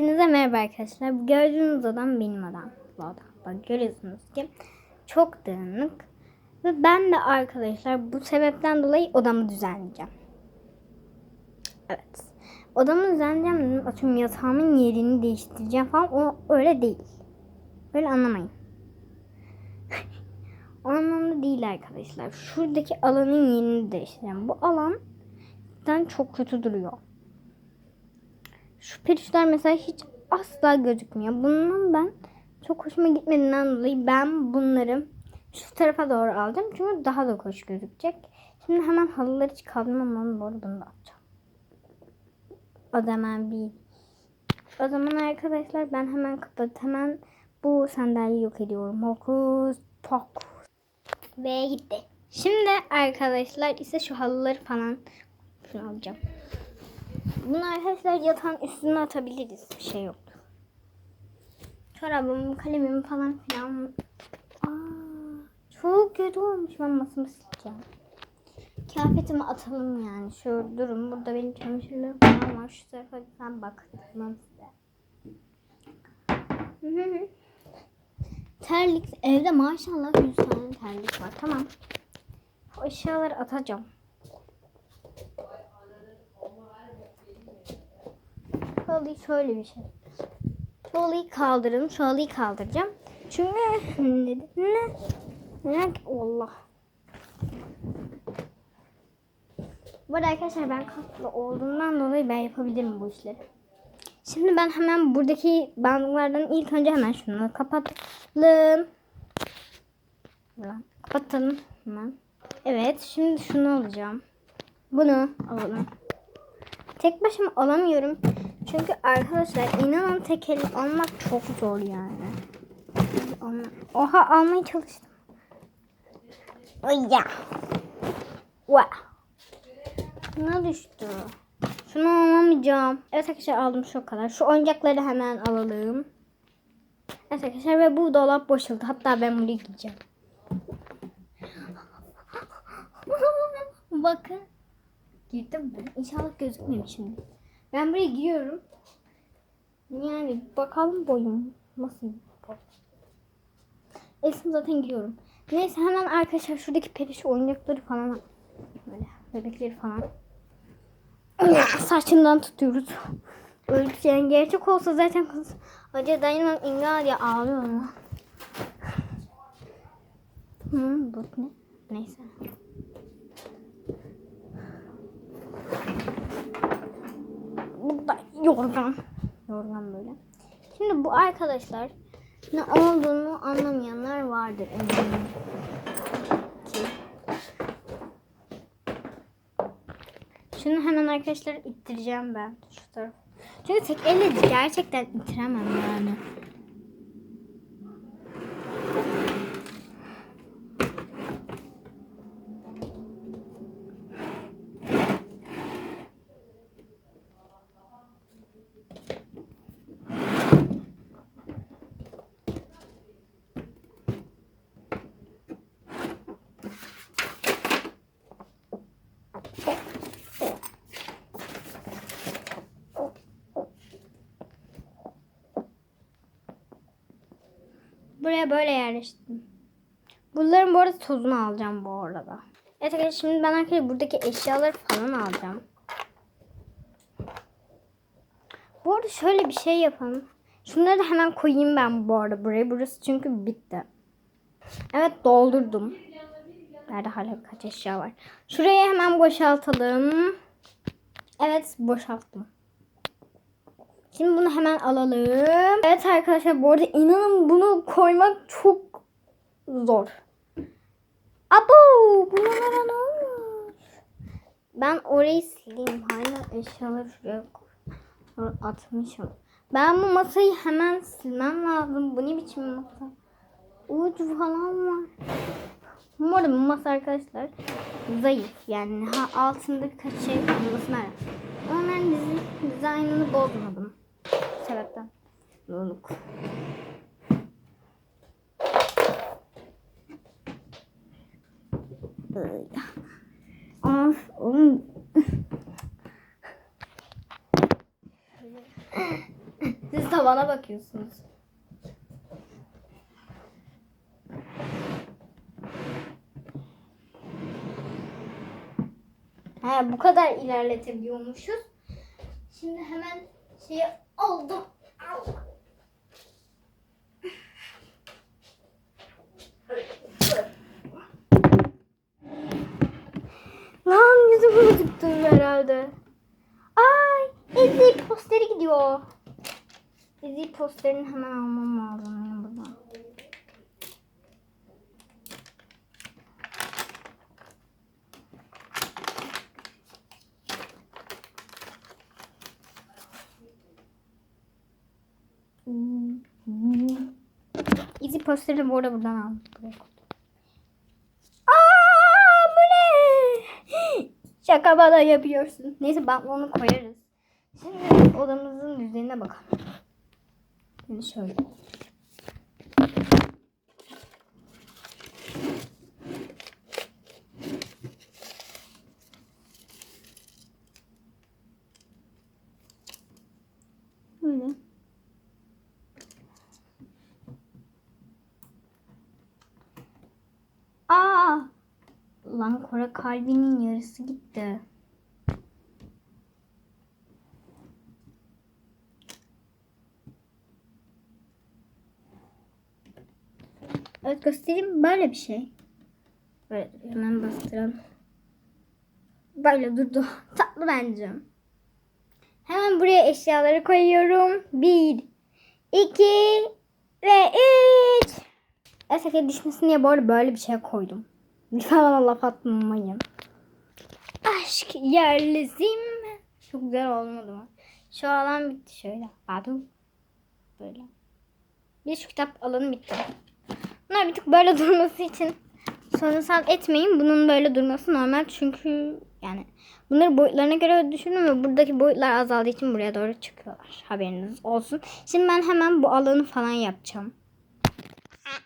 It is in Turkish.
Hepinize merhaba arkadaşlar. Gördüğünüz odam benim odam. Bu. Bak görüyorsunuz ki çok dağınık. Ve ben de arkadaşlar bu sebepten dolayı odamı düzenleyeceğim. Evet. Odamı düzenleyeceğim dedim. Atıyorum yatağımın yerini değiştireceğim falan. O öyle değil. Öyle anlamayın. o anlamda değil arkadaşlar. Şuradaki alanın yerini değiştireceğim. Bu alandan çok kötü duruyor. Şu perişler mesela hiç asla gözükmüyor. Bundan ben çok hoşuma gitmediğinden dolayı ben bunları şu tarafa doğru alacağım. Çünkü daha da hoş gözükecek. Şimdi hemen halıları çıkardım ama bu arada bunu da atacağım. O zaman bir. O zaman arkadaşlar ben hemen kapat hemen bu sandalyeyi yok ediyorum. Hokus pokus. Ve gitti. Şimdi arkadaşlar ise şu halıları falan şunu alacağım. Bunu arkadaşlar yatağın üstüne atabiliriz. Bir şey yok. Çorabımı, kalemimi falan filan. Aa, çok kötü olmuş. Ben masamı sileceğim. Kıyafetimi atalım yani. Şöyle durun. Burada benim çamaşırlarım falan var. Şu tarafa ben bakmam size. Terlik. Evde maşallah 100 tane terlik var. Tamam. O eşyaları atacağım. Halıyı şöyle bir şey. Halıyı kaldırın. Halıyı kaldıracağım. Çünkü ne? Ne? Ne? Allah. Bu arada arkadaşlar ben kaslı olduğumdan dolayı ben yapabilirim bu işleri. Şimdi ben hemen buradaki bandlardan ilk önce hemen şunu kapatalım. Kapatalım hemen. Evet şimdi şunu alacağım. Bunu alalım. Tek başıma alamıyorum. Çünkü arkadaşlar inanın tek el almak çok zor yani. Oha almaya çalıştım. Ay ya. Wow. Ne düştü? Şunu alamayacağım. Evet arkadaşlar aldım şu kadar. Şu oyuncakları hemen alalım. Evet arkadaşlar ve bu dolap boşaldı. Hatta ben buraya gideceğim. Bakın. Girdim mi? İnşallah gözükmüyor şimdi. Ben buraya giriyorum. Yani bakalım boyum nasıl Esim zaten giriyorum. Neyse hemen arkadaşlar şuradaki periş oyuncakları falan böyle bebekleri falan saçından tutuyoruz. Şey yani gerçek olsa zaten kız acı dayanamam imga diye ağlıyor ama. Hı, bu ne? Neyse. Burada yorgan. Yorgan böyle. Şimdi bu arkadaşlar ne olduğunu anlamayanlar vardır eminim. Şunu hemen arkadaşlar ittireceğim ben şu taraf. Çünkü tek elle gerçekten ittiremem yani. Buraya böyle yerleştirdim. Bunların bu arada tozunu alacağım bu arada. Evet arkadaşlar şimdi ben arkadaşlar buradaki eşyaları falan alacağım. Bu arada şöyle bir şey yapalım. Şunları hemen koyayım ben bu arada buraya. Burası çünkü bitti. Evet doldurdum. Nerede hala kaç eşya var. Şurayı hemen boşaltalım. Evet boşalttım. Şimdi bunu hemen alalım. Evet arkadaşlar bu arada inanın bunu koymak çok zor. Abo bunlara ne olmuş? Ben orayı sileyim. Hala eşyaları şuraya atmışım. Ben bu masayı hemen silmem lazım. Bu ne biçim masa? Ucu falan var. Bu masa arkadaşlar zayıf. Yani ha, altında birkaç şey olmasına rağmen. Onların dizi, dizaynını bozmadım. Sebepten. Loluk. Ay. Of, oğlum. bana bakıyorsunuz. Ha, bu kadar ilerletebiliyormuşuz. Şimdi hemen şeyi aldım. Allah. Lan yüzümü tuttum herhalde. Ay Ezi posteri gidiyor. Ezi posterini hemen almam lazım benim buradan. Ezi posterini bu arada buradan aldım. Buraya koydum. Aa, bu ne? Şaka bana yapıyorsun. Neyse bantlonu koyarız. Şimdi odamızın düzenine bakalım. Şimdi şöyle. Böyle. Aa! Lan Kore kalbinin yarısı gitti. Evet göstereyim böyle bir şey. Böyle hemen bastıralım. Böyle durdu. Tatlı bence. Hemen buraya eşyaları koyuyorum. Bir, iki ve üç. Esake düşmesin diye böyle bir şey koydum. Lütfen bana laf atmayın. Aşk yerlizim. Çok güzel olmadı mı? Şu alan bitti şöyle. Adu. Böyle. Bir şu kitap alanı bitti. Bunlar bir tık böyle durması için sorunsal etmeyin. Bunun böyle durması normal çünkü yani bunları boyutlarına göre düşünün ve buradaki boyutlar azaldığı için buraya doğru çıkıyorlar. Haberiniz olsun. Şimdi ben hemen bu alanı falan yapacağım.